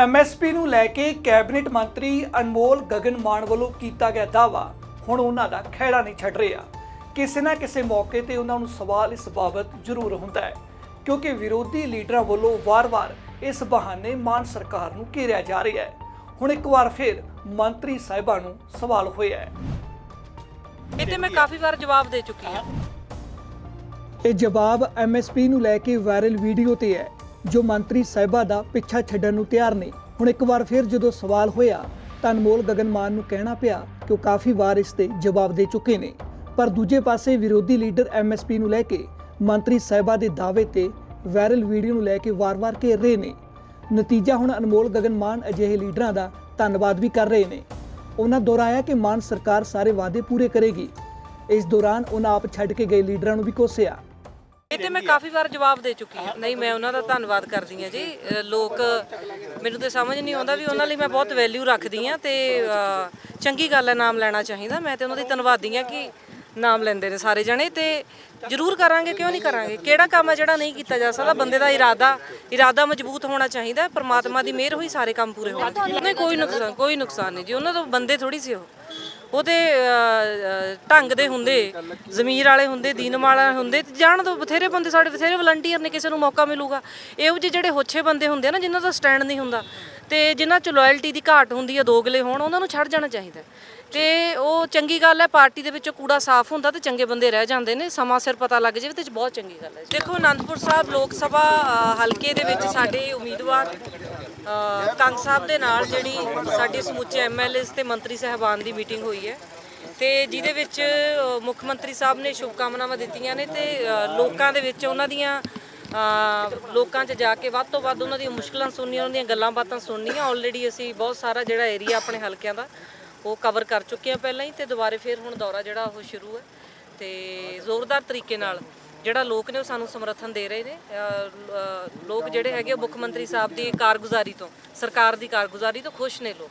MSP ਨੂੰ ਲੈ ਕੇ cabinet ਮੰਤਰੀ ਅਨਮੋਲ ਗਗਨ ਮਾਨ ਵੱਲੋਂ ਕੀਤਾ ਗਿਆ ਦਾਵਾ ਹੁਣ ਉਹਨਾਂ ਦਾ ਖਹਿੜਾ ਨਹੀਂ ਛੱਡ ਰਿਹਾ। ਕਿਸੇ ਨਾ ਕਿਸੇ ਮੌਕੇ ਤੇ ਉਹਨਾਂ ਨੂੰ ਸਵਾਲ ਇਸ ਬਾਬਤ ਜ਼ਰੂਰ ਹੁੰਦਾ ਹੈ ਕਿਉਂਕਿ ਵਿਰੋਧੀ ਲੀਡਰਾਂ ਵੱਲੋਂ ਵਾਰ-ਵਾਰ ਇਸ ਬਹਾਨੇ ਮਾਨ ਸਰਕਾਰ ਨੂੰ ਘੇਰਿਆ ਜਾ ਰਿਹਾ ਹੈ। ਹੁਣ ਇੱਕ ਵਾਰ ਫਿਰ ਮੰਤਰੀ ਸਾਹਿਬਾਂ ਨੂੰ ਸਵਾਲ ਹੋਇਆ ਹੈ। ਇਹ ਤੇ ਮੈਂ ਕਾਫੀ ਵਾਰ ਜਵਾਬ ਦੇ ਚੁੱਕੀ ਹਾਂ। ਇਹ ਜਵਾਬ ਐਮਐਸਪੀ ਨੂੰ ਲੈ ਕੇ ਵਾਇਰਲ ਵੀਡੀਓ ਤੇ ਹੈ। ਜੋ ਮੰਤਰੀ ਸਾਹਿਬਾ ਦਾ ਪਿੱਛਾ ਛੱਡਣ ਨੂੰ ਤਿਆਰ ਨੇ। ਹੁਣ ਇੱਕ ਵਾਰ ਫਿਰ ਜਦੋਂ ਸਵਾਲ ਹੋਇਆ, ਤਾਂ ਅਨਮੋਲ ਗਗਨ ਮਾਨ ਨੂੰ ਕਹਿਣਾ ਪਿਆ ਕਿ ਉਹ ਕਾਫੀ ਵਾਰ ਇਸ ਤੇ ਜਵਾਬ ਦੇ ਚੁੱਕੇ ਨੇ। ਪਰ ਦੂਜੇ ਪਾਸੇ ਵਿਰੋਧੀ ਲੀਡਰ ਐਮਐਸਪੀ ਨੂੰ ਲੈ ਕੇ ਮੰਤਰੀ ਸਾਹਿਬਾ ਦੇ ਦਾਅਵੇ ਤੇ ਵਾਇਰਲ ਵੀਡੀਓ ਨੂੰ ਲੈ ਕੇ ਵਾਰ-ਵਾਰ ਘੇਰ ਰਹੇ ਨੇ। ਨਤੀਜਾ ਹੁਣ ਅਨਮੋਲ ਗਗਨ ਮਾਨ ਅਜਿਹੇ ਲੀਡਰਾਂ ਦਾ ਧੰਨਵਾਦ ਵੀ ਕਰ ਰਹੇ ਨੇ। ਉਹਨਾਂ ਦੁਹਰਾਇਆ ਕਿ ਮਾਨ ਸਰਕਾਰ ਸਾਰੇ ਵਾਅਦੇ ਪੂਰੇ ਕਰੇਗੀ। ਇਸ ਦੌਰਾਨ ਉਹਨਾਂ ਆਪ ਛੱਡ ਕੇ ਗਏ ਲੀਡਰਾਂ ਨੂੰ ਵੀ ਕੋਸਿਆ। ਤੇ ਮੈਂ ਕਾਫੀ ਵਾਰ ਜਵਾਬ ਦੇ ਚੁੱਕੀ ਹਾਂ। ਨਹੀਂ ਮੈਂ ਉਹਨਾਂ ਦਾ ਧੰਨਵਾਦ ਕਰਦੀ ਹਾਂ ਜੀ। ਅ, ਲੋਕ ਮੈਨੂੰ ਤੇ ਸਮਝ ਨਹੀਂ ਆਉਂਦਾ ਵੀ ਉਹਨਾਂ ਲਈ ਮੈਂ ਬਹੁਤ ਵੈਲਿਊ ਰੱਖਦੀ ਹਾਂ ਤੇ ਅ, ਚੰਗੀ ਗੱਲ ਹੈ ਨਾਮ ਲੈਣਾ ਚਾਹੀਦਾ। ਮੈਂ ਤੇ ਉਹਨਾਂ ਦੀ ਧੰਨਵਾਦੀ ਹਾਂ ਕਿ ਨਾਮ ਲੈਂਦੇ ਨੇ ਸਾਰੇ ਜਣੇ ਤੇ ਜ਼ਰੂਰ ਕਰਾਂਗੇ, ਕਿਉਂ ਨਹੀਂ ਕਰਾਂਗੇ? ਕਿਹੜਾ ਕੰਮ ਹੈ ਜਿਹੜਾ ਨਹੀਂ ਕੀਤਾ ਜਾ ਸਕਦਾ? ਬੰਦੇ ਦਾ ਇਰਾਦਾ ਇਰਾਦਾ ਮਜ਼ਬੂਤ ਹੋਣਾ ਚਾਹੀਦਾ, ਪਰਮਾਤਮਾ ਦੀ ਮਿਹਰ ਹੋਈ ਸਾਰੇ ਕੰਮ ਪੂਰੇ ਹੋਣਗੇ ਨਹੀਂ, ਕੋਈ ਨੁਕਸਾਨ ਕੋਈ ਨੁਕਸਾਨ ਨਹੀਂ ਜੀ, ਉਹਨਾਂ ਤੋਂ ਬੰਦੇ ਥੋੜੀ ਸੀ ਉਹ। ਉਹ ਤੇ ਢੰਗ ਦੇ ਹੁੰਦੇ, ਜ਼ਮੀਰ ਵਾਲੇ ਹੁੰਦੇ, ਦੀਨ ਵਾਲੇ ਹੁੰਦੇ, ਤੇ ਜਾਣ ਦੋ, ਬਥੇਰੇ ਬੰਦੇ, ਸਾਡੇ ਬਥੇਰੇ ਵਲੰਟੀਅਰ ਨੇ, ਕਿਸੇ ਨੂੰ ਮੌਕਾ ਮਿਲੂਗਾ। ਇਹੋ ਜਿਹੇ ਜਿਹੜੇ ਹੋਛੇ ਬੰਦੇ ਹੁੰਦੇ ਆ ਨਾ, ਜਿਨ੍ਹਾਂ ਦਾ ਸਟੈਂਡ ਨਹੀਂ ਹੁੰਦਾ ਤੇ ਜਿਨ੍ਹਾਂ ਚ ਲਾਇਲਟੀ ਦੀ ਘਾਟ ਹੁੰਦੀ ਹੈ ਦੋਗਲੇ ਹੋਣ, ਉਹਨਾਂ ਨੂੰ ਛੱਡ ਜਾਣਾ ਚਾਹੀਦਾ। ਤੇ ਉਹ ਚੰਗੀ ਗੱਲ ਹੈ ਪਾਰਟੀ ਦੇ ਵਿੱਚੋਂ ਕੂੜਾ ਸਾਫ਼ ਹੁੰਦਾ ਤੇ ਚੰਗੇ ਬੰਦੇ ਰਹਿ ਜਾਂਦੇ ਨੇ, ਸਮਾਂ ਸਿਰ ਪਤਾ ਲੱਗ ਜਾਵੇ ਤੇ ਬਹੁਤ ਚੰਗੀ ਗੱਲ ਹੈ ਦੇਖੋ, ਅਨੰਦਪੁਰ ਸਾਹਿਬ ਲੋਕ ਸਭਾ ਹਲਕੇ ਦੇ ਵਿੱਚ ਸਾਡੇ ਉਮੀਦਵਾਰ ਕੰਗ ਸਾਹਿਬ ਦੇ ਨਾਲ ਜਿਹੜੀ ਸਾਡੇ ਸਮੁੱਚੇ ਐਮਐਲਏਸ ਤੇ ਮੰਤਰੀ ਸਹਿਬਾਨ ਦੀ ਮੀਟਿੰਗ ਹੋਈ ਹੈ। ਤੇ ਜਿਹਦੇ ਵਿੱਚ ਮੁੱਖ ਮੰਤਰੀ ਸਾਹਿਬ ਨੇ ਸ਼ੁਭਕਾਮਨਾਵਾਂ ਦਿੱਤੀਆਂ ਨੇ ਤੇ ਲੋਕਾਂ ਦੇ ਵਿੱਚ ਉਹਨਾਂ ਦੀਆਂ ਲੋਕਾਂ 'ਚ ਜਾ ਕੇ ਵੱਧ ਤੋਂ ਵੱਧ ਉਹਨਾਂ ਦੀਆਂ ਮੁਸ਼ਕਲਾਂ ਸੁਣਨੀਆਂ, ਉਹਨਾਂ ਦੀਆਂ ਗੱਲਾਂ ਬਾਤਾਂ ਸੁਣਨੀਆਂ। ਆਲਰੇਡੀ ਅਸੀਂ ਬਹੁਤ ਸਾਰਾ ਜਿਹੜਾ ਏਰੀਆ ਆਪਣੇ ਹਲਕਿਆਂ ਦਾ, ਉਹ ਕਵਰ ਕਰ ਚੁੱਕੇ ਹਾਂ ਪਹਿਲਾਂ ਹੀ ਤੇ ਦੁਬਾਰੇ ਫਿਰ ਹੁਣ ਦੌਰਾ ਜਿਹੜਾ ਉਹ ਸ਼ੁਰੂ ਹੈ। ਤੇ ਜ਼ੋਰਦਾਰ ਤਰੀਕੇ ਨਾਲ ਜਿਹੜਾ ਲੋਕ ਨੇ ਉਹ ਸਾਨੂੰ ਸਮਰਥਨ ਦੇ ਰਹੇ ਨੇ। ਲੋਕ ਜਿਹੜੇ ਹੈਗੇ ਉਹ ਮੁੱਖ ਮੰਤਰੀ ਸਾਹਿਬ ਦੀ ਕਾਰਗੁਜ਼ਾਰੀ ਤੋਂ, ਸਰਕਾਰ ਦੀ ਕਾਰਗੁਜ਼ਾਰੀ ਤੋਂ ਖੁਸ਼ ਨੇ ਲੋਕ।